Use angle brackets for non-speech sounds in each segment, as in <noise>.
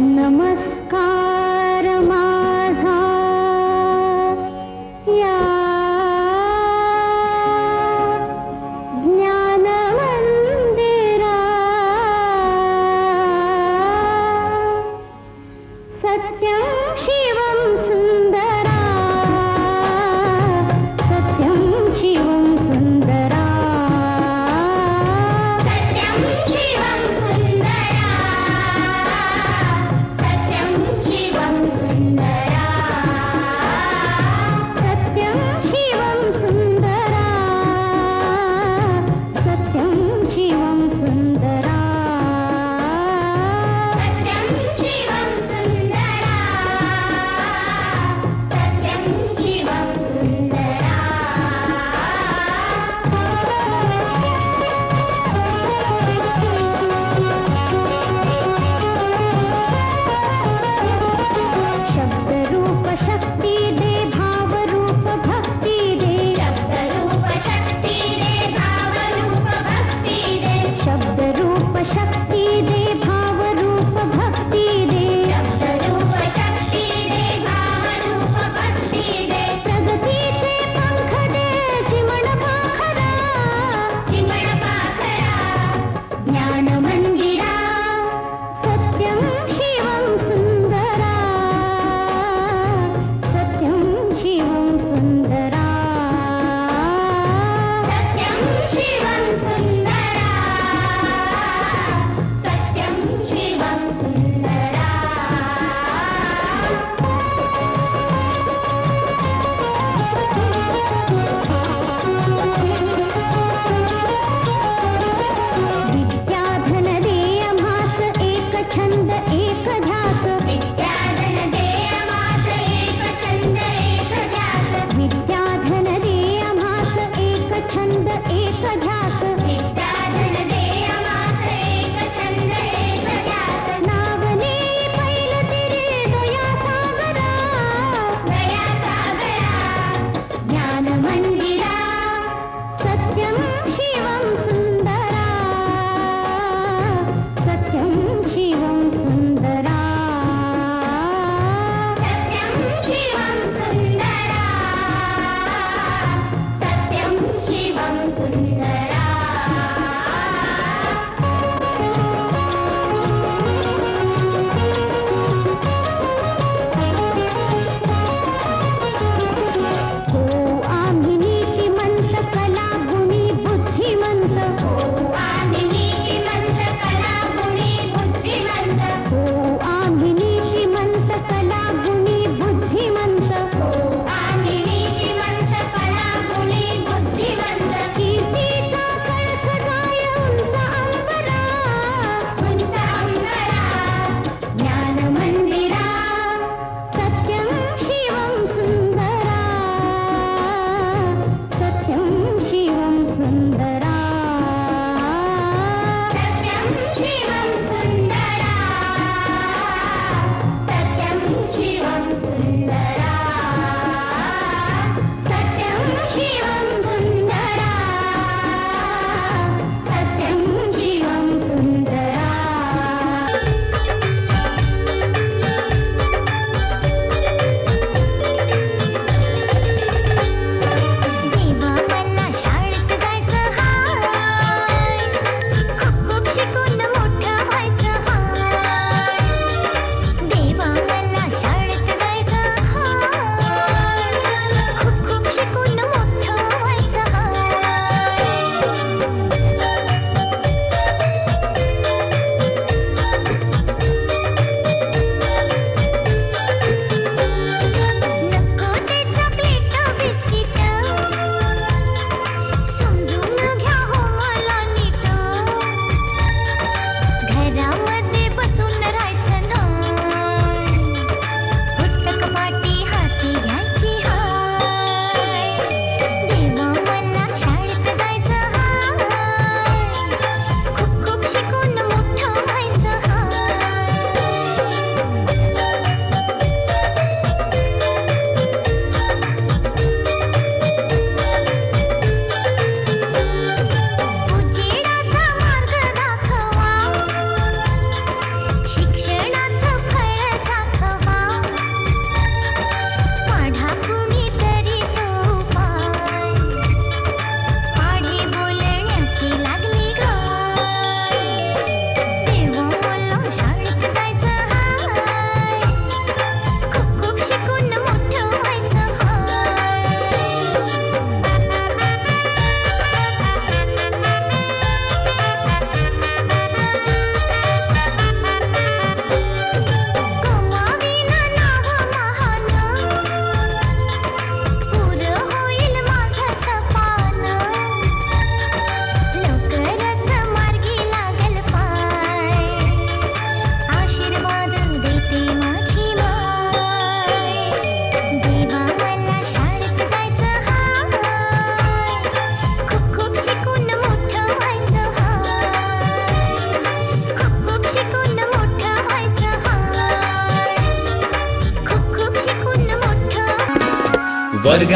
नमस्कार.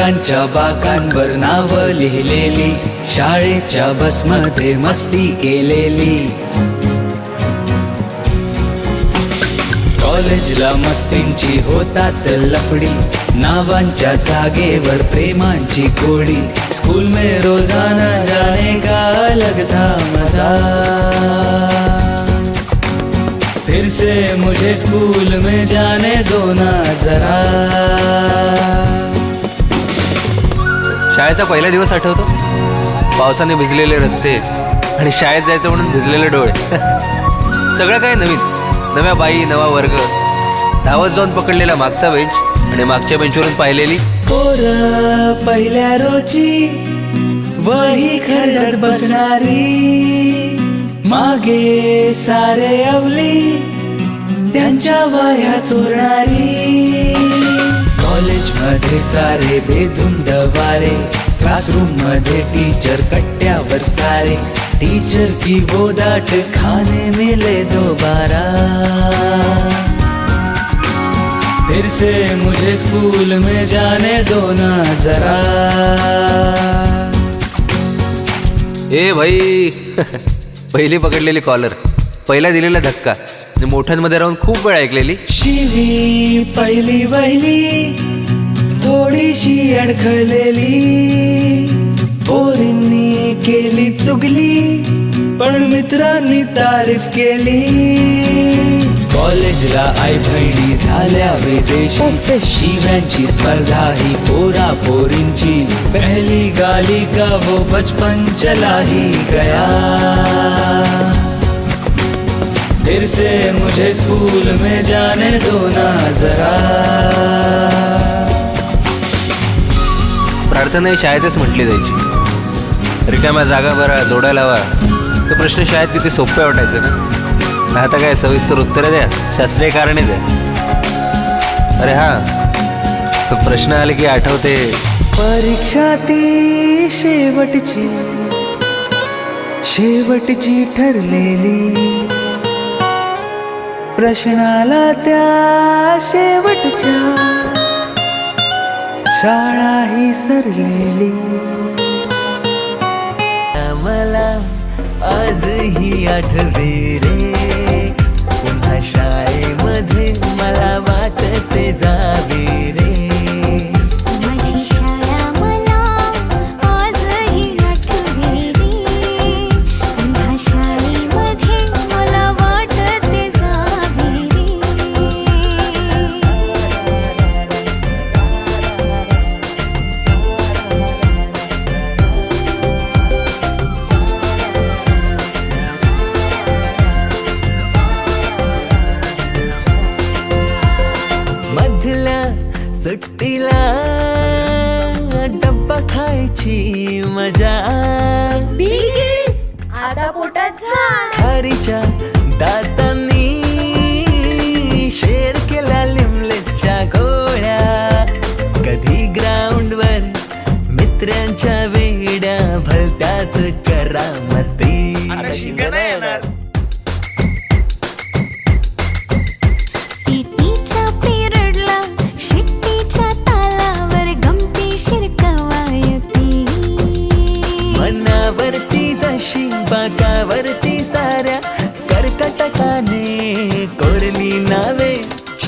वर्गांच्या बाकांवर नाव लिहिलेली शाळेच्या बसमध्ये मस्ती केलेली. कॉलेजला मस्तींची होतात लफडी नावांच्या जागेवर प्रेमांची कोडी. स्कूल में रोजाना जाने का अलग था. मजा फिर से मुझे स्कूल में जाने दो ना जरा. शाळेचा पहिला दिवस आठवतो. पावसाने भिजलेले रस्ते आणि शाळेत जायचं म्हणून भिजलेले डोळे. <laughs> सगळं काय नवीन. नव्या बाई नवा वर्ग. धावत जाऊन पकडलेला मागचा बेंच आणि मागच्या बेंचवरून पाहिलेली. पोर पहिल्या रोजी वही खरडत बसणारी. मागे सारे अवली त्यांच्या वया चोरणारी. मध्ये सारे बेधुंद वारे क्लासरूममध्ये टीचर कट्ट्यावर सारे. टीचर की वो डांट खाने मिले दोबारा. फिर से मुझे स्कूल में जाने दो ना जरा. ए भाई <laughs> पहिली पकडलेली कॉलर पहिला दिलेला धक्का. मोठ्यांमध्ये राहून खूप वेळ ऐकलेली. शिवी पहिली वहिली थोडीशी अडखळलेली. पोरींनी केली चुगली, पण मित्रांनी तारीफ़ केली. कॉलेजला आई बहिणी झाल्या विदेशी. शिव्यांची स्पर्धा ही पोरा पोरींची. पहली गाली का वो बचपन चला ही गया. फिर से मुझे स्कूल में जाने दो ना जरा. प्रार्थना ही शाळेतच म्हटली जायची. रिकाम्या जागा भरा जोडायला हवा तो प्रश्न शाळेत किती सोप्या वाटायचं ना आता काय सविस्तर उत्तरं द्या शास्त्रीय कारणे द्या. अरे हा तो प्रश्न आले की आठवते. परीक्षा ती शेवटची शेवटची ठरलेली. प्रश्नाला त्या शेवटच्या शाळा ही सरलेली. मला आजही आठवे रे. पुन्हा शाळेमध्ये मला वाटते जावे रे.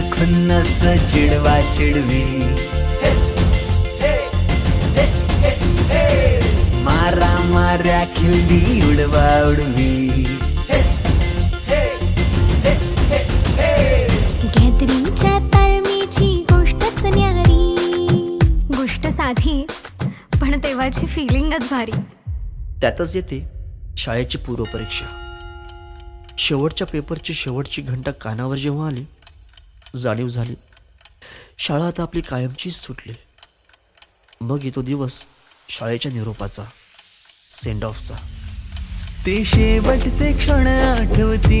खुन्नस चिडवा चिडवी. मारा माऱ्या खिल्ली उडवा उडवी. गॅदरिंगच्या तालमीची गोष्टच न्यारी. गोष्ट साधी पण तेव्हाची फिलिंगच भारी. त्यातच येते शाळेची पूर्वपरीक्षा. शेवटच्या पेपरची शेवटची घंटा कानावर जेव्हा आली जाणीव झाली. शाळा आता आपली कायमचीच सुटली. मग येतो दिवस शाळेच्या निरोपाचा सेंड ऑफचा ते शेवटचे क्षण आठवती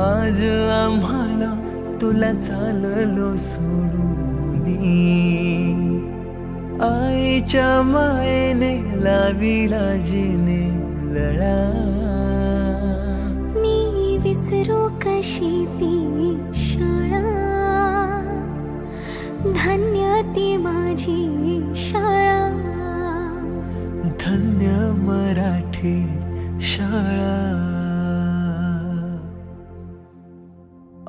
आज आम्हाला तुला चाललो सोडून आईच्या मायेने लाविला जिने लळा. मी विसरू कशी ती शाळा? धन्य ती माझी शाळा. धन्य मराठी